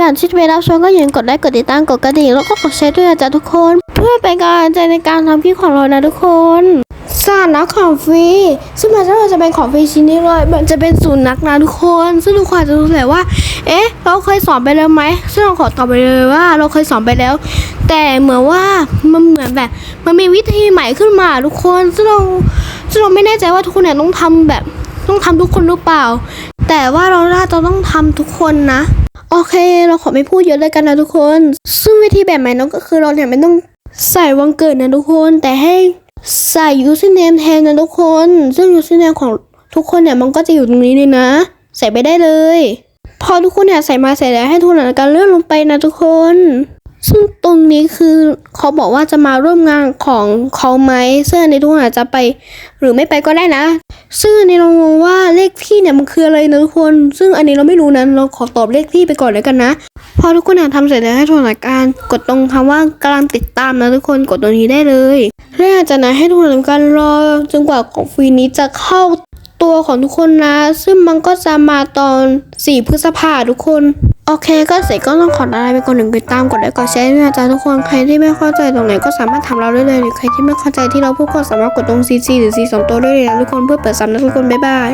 ก่อนที่จะไปรับชมก็อย่าลืมกดไลค์กดติดตามกดกระดิ่งแล้วก็กดแชร์ด้วยนะจ๊ะทุกคน เพื่อเป็นกำลังใจในการทำคลิปของเรานะทุกคนสารนักของฟรีซึ่งมันก็จะเป็นของฟรีชิ้นนี้เลย มันจะเป็นศูนย์นักนะทุกคน ซึ่งทุกคนจจะสงสัยว่า เอ๊ะ เราเคยสอนไปแล้วไหม ซึ่งเราขอตอบไปเลยว่า เราเคยสอนไปแล้ว แต่เหมือนว่ามันเหมือนแบบ มันมีวิธีใหม่ขึ้นมาทุกคน ซึ่งเราซึ่งเราไม่แน่ใจว่าทุกคนเนี่ยต้องทำแบบ ต้องทำทุกคนหรือเปล่า แต่ว่าเราน่าจะต้องทำทุกคนนะ โอเค เราขอไม่พูดเยอะเลยกันนะทุกคน ซึ่งวิธีแบบใหม่นั้นก็คือเราเนี่ยไม่ต้องใส่วันเกิดนะทุกคน แต่ให้ใส่ username แทนนะทุกคน ซึ่ง username ของทุกคนเนี่ยมันก็จะอยู่ตรงนี้เลยนะ ใส่ไปได้เลย พอทุกคนเนี่ยใส่มาเสร็จแล้วให้ทุกคนการเลื่อนลงไปนะทุกคน ซึ่งตรงนี้คือเขาบอกว่าจะมาร่วมงานของเขาไหมซึ่งอันทุกคนอาจจะไป หรือไม่ไปก็ได้นะ ซึ่งอันนี้เรางงว่าเลขที่เนี่ยมันคืออะไรนะทุกคน ซึ่งอันนี้เราไม่รู้นะเราขอตอบเลขที่ไปก่อนแล้วกันนะ พอทุกคนเนี่ยทำเสร็จแล้วให้ทุกคนการกดตรงคำว่ากำลังติดตามนะทุกคนกดตรงนี้ได้เลยและหลังจากนั้นให้ทุกคนทำการรอจนกว่าของฟรีนี้จะเข้าตัวของทุกคนนะ ซึ่งมันก็จะมาตอน 4 พฤษภาทุกคน โอเคก็เสร็จก็ต้องขอลาไปก่อนหนึ่งติดตามกดไลค์กดแชร์ด้วยนะจ๊ะทุกคนใครที่ไม่เข้าใจตรงไหนก็สามารถถามเราได้เลยหรือใครที่ไม่เข้าใจที่เราพูดก็สามารถกดตรง CC หรือ C สองตัวได้เลยนะทุกคนเพื่อเปิดซับนะทุกคนบ๊ายบาย